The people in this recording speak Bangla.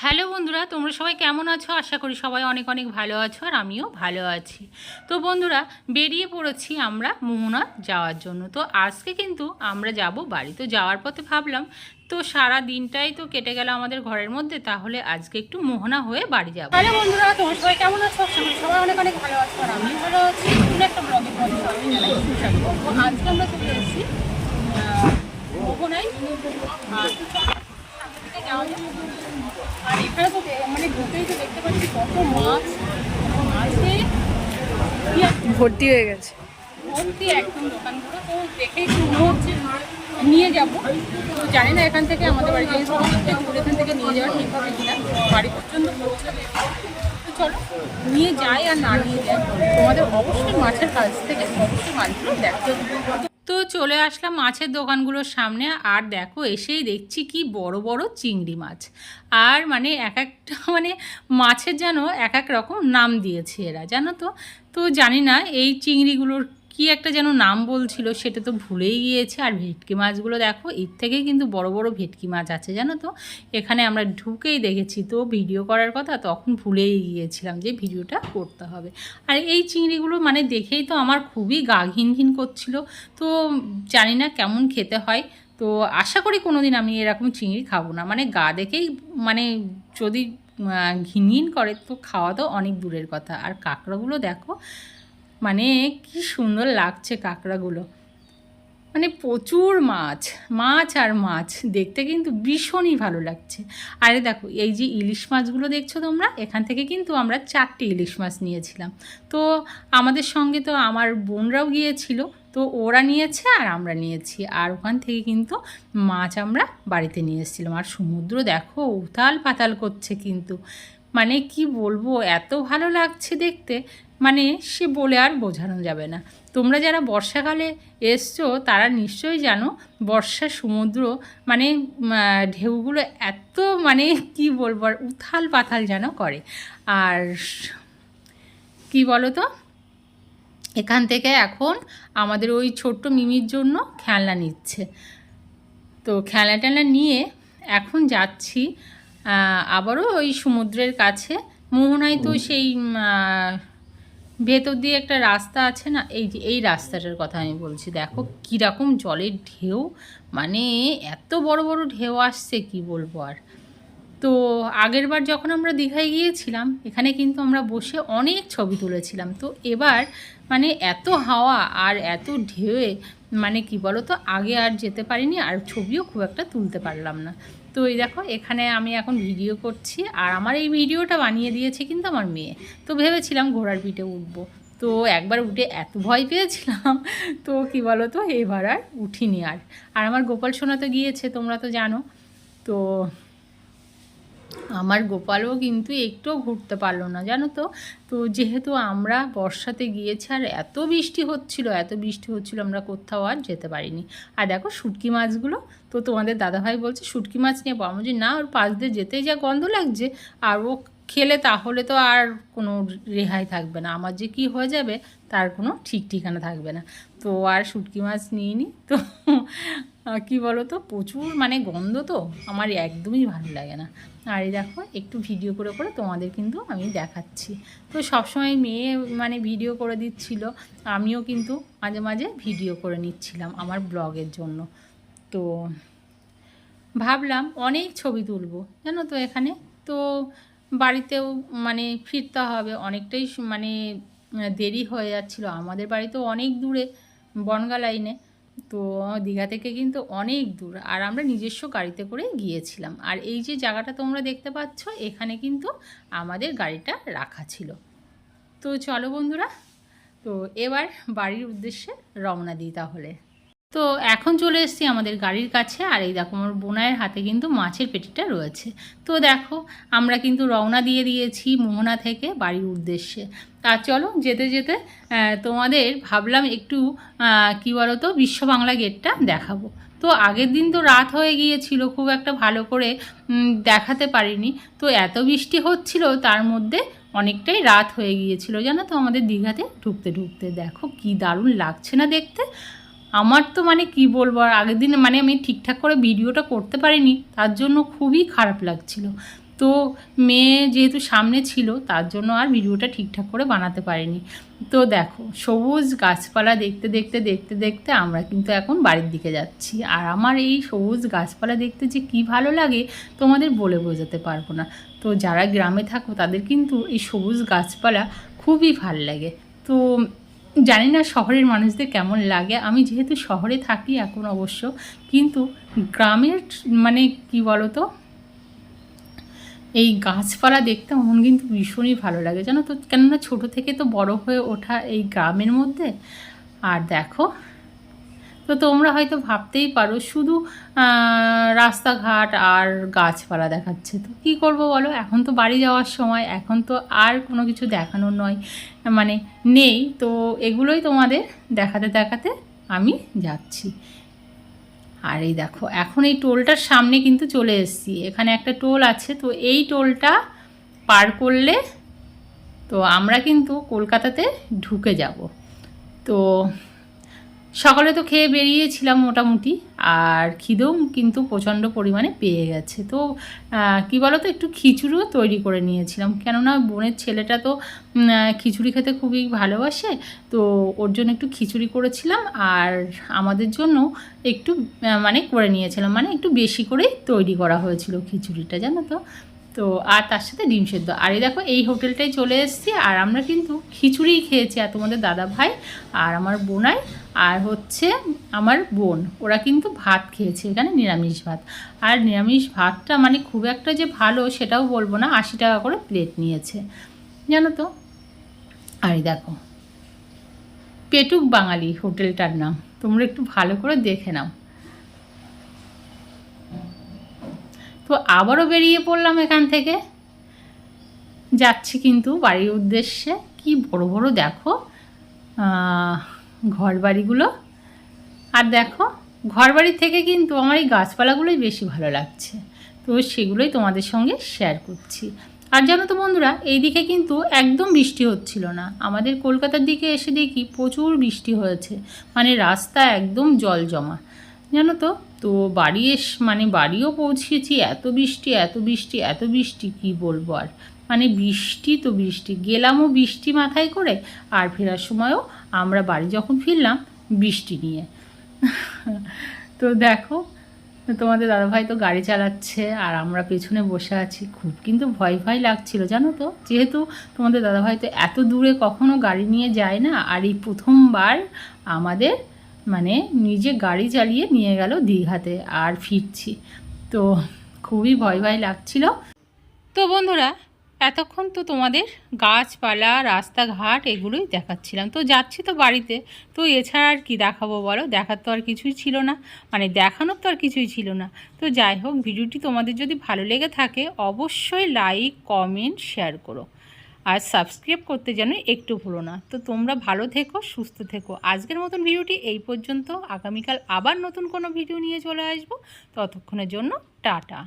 হ্যালো বন্ধুরা তোমরা সবাই কেমন আছো? আশা করি সবাই অনেক অনেক ভালো আছো আর আমিও ভালো আছি। তো বন্ধুরা বেরিয়ে পড়েছি আমরা মোহনা যাওয়ার জন্য। তো আজকে কিন্তু আমরা যাব বাড়ি। তো যাওয়ার পথে ভাবলাম তো সারা দিনটাই তো কেটে গেল আমাদের ঘরের মধ্যে তাহলে আজকে একটু মোহনা হয়ে বাড়ি যাব। হ্যালো বন্ধুরা তোমরা সবাই কেমন আছো? সবাই অনেক অনেক ভালো আছো আর আমিও ভালো আছি। একটা আজকে আমরা চলে এসেছি আহ, মোহনায়। আর এখানে তো মানে ঢুকেই তো দেখতে পাচ্ছি কত মাছ। মাছে ভর্তি হয়ে গেছে। ভর্তি একদম দোকানগুলো। তো দেখেই মনে হচ্ছে নিয়ে যাব। তো জানি না এখান থেকে আমাদের বাড়ি জিনিস এখান থেকে নিয়ে যাওয়া ঠিক হবে কিনা। বাড়ি পর্যন্ত পৌঁছাবে চলো নিয়ে যাই আর না নিয়ে যাই। তোমাদের অবশ্যই মাছের কাছ থেকে অবশ্যই মাছগুলো দেখতে। তো চলে আসলাম মাছের দোকানগুলোর সামনে। আর দেখো, এসেই দেখছি কি বড় বড় চিংড়ি মাছ। আর মানে এক একটা মানে মাছের যেন এক এক রকম নাম দিয়েছে এরা, জানো তো? তো জানি না, এই চিংড়িগুলোর কি একটা যেন নাম বলছিল সেটা তো ভুলেই গিয়েছে। আর ভেটকি মাছগুলো দেখো এর থেকে কিন্তু বড় বড় ভেটকি মাছ আছে জানো তো? এখানে আমরা ঢুকেই দেখেছি তো ভিডিও করার কথা তখন ভুলেই গিয়েছিলাম যে ভিডিওটা করতে হবে। আর এই চিংড়িগুলো মানে দেখেই তো আমার খুবই গা ঘিন ঘিন করছিল। তো জানি না কেমন খেতে হয়। তো আশা করি কোনো দিন আমি এরকম চিংড়ি খাব না। মানে গা দেখেই মানে যদি আহ, ঘিন ঘিন করে তো খাওয়া তো অনেক দূরের কথা। আর কাঁকড়াগুলো দেখো মানে কি সুন্দর লাগছে কাঁকড়াগুলো। মানে প্রচুর মাছ মাছ আর মাছ। দেখতে কিন্তু ভীষণই ভালো লাগছে। আরে দেখো, এই যে ইলিশ মাছগুলো দেখছ তোমরা? এখান থেকে কিন্তু আমরা চারটে ইলিশ মাছ নিয়েছিলাম। তো আমাদের সঙ্গে তো আমার বোনরাও গিয়েছিল, তো ওরা নিয়েছে আর আমরা নিয়েছি। আর ওখান থেকে কিন্তু মাছ আমরা বাড়িতে নিয়ে এসেছিলাম। আর সমুদ্র দেখো উতাল পাতাল করছে কিন্তু। মানে কি বলব, এত ভালো লাগছে দেখতে। মানে সে বলে আর বোঝানো যাবে না। তোমরা যারা বর্ষাকালে এসছো তারা নিশ্চয়ই জানো বর্ষার সমুদ্র মানে ঢেউগুলো এত মানে কি বলব আর উথাল পাথাল যেন করে। আর কি বলো তো এখান থেকে এখন আমাদের ওই ছোট্ট মিমির জন্য খেলনা নিচ্ছে। তো খেলনা টেলনা নিয়ে এখন যাচ্ছি আবারও ওই সমুদ্রের কাছে। মোহনায় তো সেই ভেতর দিয়ে একটা রাস্তা আছে না, এই যে এই রাস্তাটার কথা আমি বলছি, দেখো কীরকম জলের ঢেউ মানে এত বড় বড় ঢেউ আসছে, কি বলব আর। তো আগের বার যখন আমরা দীঘায় গিয়েছিলাম, এখানে কিন্তু আমরা বসে অনেক ছবি তুলেছিলাম। তো এবার মানে এত হাওয়া আর এত ঢেউয়ে মানে কি বলো তো আগে আর যেতে পারিনি আর ছবিও খুব একটা তুলতে পারলাম না। তো এই দেখো, এখানে আমি এখন ভিডিও করছি আর আমার এই ভিডিওটা বানিয়ে দিয়েছে কিন্তু আমার মেয়ে। তো ভেবেছিলাম ঘোড়ার পিঠে উঠবো। তো একবার উঠে এত ভয় পেয়েছিলাম, তো কি বলো তো এবার আর উঠিনি আর। আর আমার গোপাল সোনা তো গিয়েছে, তোমরা তো জানো। তো আমার গোপালও কিন্তু একটুও ঘুরতে পারল না, জানো তো? তো যেহেতু আমরা বর্ষাতে গিয়েছি আর এত বৃষ্টি হচ্ছিল, এত বৃষ্টি হচ্ছিল, আমরা কোথাও আর যেতে পারিনি। আর দেখো শুটকি মাছগুলো, তো তোমাদের দাদাভাই বলছে, শুটকি মাছ নিয়ে পাবো যে না, ওর পাশ দিয়ে যেতেই যা গন্ধ লাগছে, আর ও খেলে তাহলে তো আর কোনো রেহাই থাকবে না। আমার যে কি হয়ে যাবে, তার কোনো ঠিক ঠিকানা থাকবে না। তো আর শুটকি মাছ নিইনি, তো কি বলো তো প্রচুর মানে গন্ধ তো আমার একদমই ভালো লাগে না। আর এই দেখো, একটু ভিডিও করে করে তোমাদের কিন্তু আমি দেখাচ্ছি। তো সবসময় মেয়ে মানে ভিডিও করে দিচ্ছিল, আমিও কিন্তু মাঝে মাঝে ভিডিও করে নিচ্ছিলাম আমার ব্লগের জন্য। তো ভাবলাম অনেক ছবি তুলবো, জানো তো এখানে? তো বাড়িতেও মানে ফিরতে হবে, অনেকটাই মানে দেরি হয়ে যাচ্ছিল। আমাদের বাড়ি তো অনেক দূরে, বনগা লাইনে তো দীঘা থেকে কিন্তু অনেক দূর, আর আমরা নিজস্ব গাড়িতে করে গিয়েছিলাম। আর এই যে জায়গাটা তোমরা দেখতে পাচ্ছ, এখানে কিন্তু আমাদের গাড়িটা রাখা ছিল। তো চলো বন্ধুরা, তো এবার বাড়ির উদ্দেশ্যে রওনা দিই তাহলে। তো এখন চলে এসেছি আমাদের গাড়ির কাছে, আর এই দেখো আমার বোনায়ের হাতে কিন্তু মাছের পেটিটা রয়েছে। তো দেখো, আমরা কিন্তু রওনা দিয়ে দিয়েছি মোহনা থেকে বাড়ির উদ্দেশ্যে। তা চলো, যেতে যেতে তোমাদের ভাবলাম একটু কী বলো তো বিশ্ব বাংলা গেটটা দেখাবো। তো আগের দিন তো রাত হয়ে গিয়েছিল, খুব একটা ভালো করে দেখাতে পারিনি। তো এত বৃষ্টি হচ্ছিল, তার মধ্যে অনেকটাই রাত হয়ে গিয়েছিল, জানো তো, আমাদের দীঘাতে ঢুকতে ঢুকতে। দেখো, কি দারুণ লাগছে না দেখতে। আমার তো মানে কি বলব, আর আগের দিন মানে আমি ঠিকঠাক করে ভিডিওটা করতে পারিনি, তার জন্য খুবই খারাপ লাগছিল। তো মেয়ে যেহেতু সামনে ছিল, তার জন্য আর ভিডিওটা ঠিকঠাক করে বানাতে পারিনি। তো দেখো, সবুজ গাছপালা দেখতে দেখতে দেখতে দেখতে আমরা কিন্তু এখন বাড়ির দিকে যাচ্ছি। আর আমার এই সবুজ গাছপালা দেখতে যে কি ভালো লাগে, তোমাদের বলে বোঝাতে পারব না। তো যারা গ্রামে থাকো, তাদের কিন্তু এই সবুজ গাছপালা খুবই ভালো লাগে। তো জানি না শহরের মানুষদের কেমন লাগে। আমি যেহেতু শহরে থাকি এখন অবশ্য, কিন্তু গ্রামের মানে কি বলতো? এই গাছপালা দেখতে আমার কিন্তু ভীষণই ভালো লাগে। জানো তো? কেননা ছোটো থেকে তো বড় হয়ে ওঠা এই গ্রামের মধ্যে। আর দেখো তো তোমরা হয়তো ভাবতেই পারো, শুধু রাস্তাঘাট আর গাছপালা দেখাচ্ছে। তো কী করব বলো? এখন তো বাড়ি যাওয়ার সময়, এখন তো আর কোনো কিছু দেখানোর নয় মানে নেই। তো এগুলোই তোমাদের দেখাতে দেখাতে আমি যাচ্ছি। আর এই দেখো, এখন এই টোলটার সামনে কিন্তু চলে এসেছি। এখানে একটা টোল আছে, তো এই টোলটা পার করলে তো আমরা কিন্তু কলকাতাতে ঢুকে যাব। তো সকালে তো খেয়ে বেরিয়েছিলাম মোটামুটি, আর খিদেও কিন্তু প্রচণ্ড পরিমাণে পেয়ে গেছে। তো কি বলো তো একটু খিচুড়িও তৈরি করে নিয়েছিলাম। কেননা বোনের ছেলেটা তো খিচুড়ি খেতে খুবই ভালোবাসে, তো ওর জন্য একটু খিচুড়ি করেছিলাম, আর আমাদের জন্য একটু মানে করে নিয়েছিলাম। মানে একটু বেশি করেই তৈরি করা হয়েছিল খিচুড়িটা, জানো তো? তো আর তার সাথে ডিম সেদ্ধ। আর এই দেখো, এই হোটেলটায় চলে এসেছি, আর আমরা কিন্তু খিচুড়িই খেয়েছি আর তোমাদের দাদা ভাই, আর আমার বোনাই, আর হচ্ছে আমার বোন। ওরা কিন্তু ভাত খেয়েছে এখানে, নিরামিষ ভাত। আর নিরামিষ ভাতটা মানে খুব একটা যে ভালো সেটাও বলব না, আশি টাকা করে প্লেট নিয়েছে। জানো তো? আর দেখো, পেটুক বাঙালি হোটেলটার নাম। তোমরা একটু ভালো করে দেখে নাও। তো আবারও বেরিয়ে পড়লাম এখান থেকে। যাচ্ছি কিন্তু বাড়ির উদ্দেশ্যে। কি বড় বড় দেখো ঘর বাড়িগুলো আর দেখো ঘর বাড়ির থেকে কিন্তু আমার এই গাছপালাগুলোই বেশি ভালো লাগছে। তো সেগুলোই তোমাদের সঙ্গে শেয়ার করছি। আর জানো তো বন্ধুরা এই দিকে কিন্তু একদম বৃষ্টি হচ্ছিল না। আমাদের কলকাতার দিকে এসে দেখি প্রচুর বৃষ্টি হয়েছে। মানে রাস্তা একদম জল জমা। জানো তো তো বাড়ি এস মানে বাড়িও পৌঁছেছি, এত বৃষ্টি এত বৃষ্টি এত বৃষ্টি, কি বলব আর? মানে বৃষ্টি তো বৃষ্টি, গেলামও বৃষ্টি মাথায় করে আর ফেরার সময়ও আমরা বাড়ি যখন ফিরলাম, বৃষ্টি নিয়ে। তো দেখো, তোমাদের দাদাভাই তো গাড়ি চালাচ্ছে আর আমরা পেছনে বসে আছি, খুব কিন্তু ভয় ভয় লাগছিল, জানো তো? যেহেতু তোমাদের দাদাভাই তো এত দূরে কখনো গাড়ি নিয়ে যায় না, আর এই প্রথমবার আমাদের মানে নিজে গাড়ি চালিয়ে নিয়ে গেল দীঘাতে আর ফিরছি। তো খুবই ভয় ভয় লাগছিল। তো বন্ধুরা, এতক্ষণ তো তোমাদের গাছপালা, রাস্তাঘাট এগুলোই দেখাচ্ছিলাম। তো যাচ্ছি তো বাড়িতে। তো এছাড়া আর কি দেখাবো বলো? দেখার তো আর কিছুই ছিল না। মানে দেখানোর তো আর কিছুই ছিল না। তো যাই হোক, ভিডিওটি তোমাদের যদি ভালো লেগে থাকে, অবশ্যই লাইক কমেন্ট শেয়ার করো। আর সাবস্ক্রাইব করতে যেন একটু ভুলো না। তো তোমরা ভালো থেকো, সুস্থ থেকো। আজকের মতন ভিডিওটি এই পর্যন্ত। আগামীকাল আবার নতুন কোনো ভিডিও নিয়ে চলে আসব। ততক্ষণের জন্য টাটা।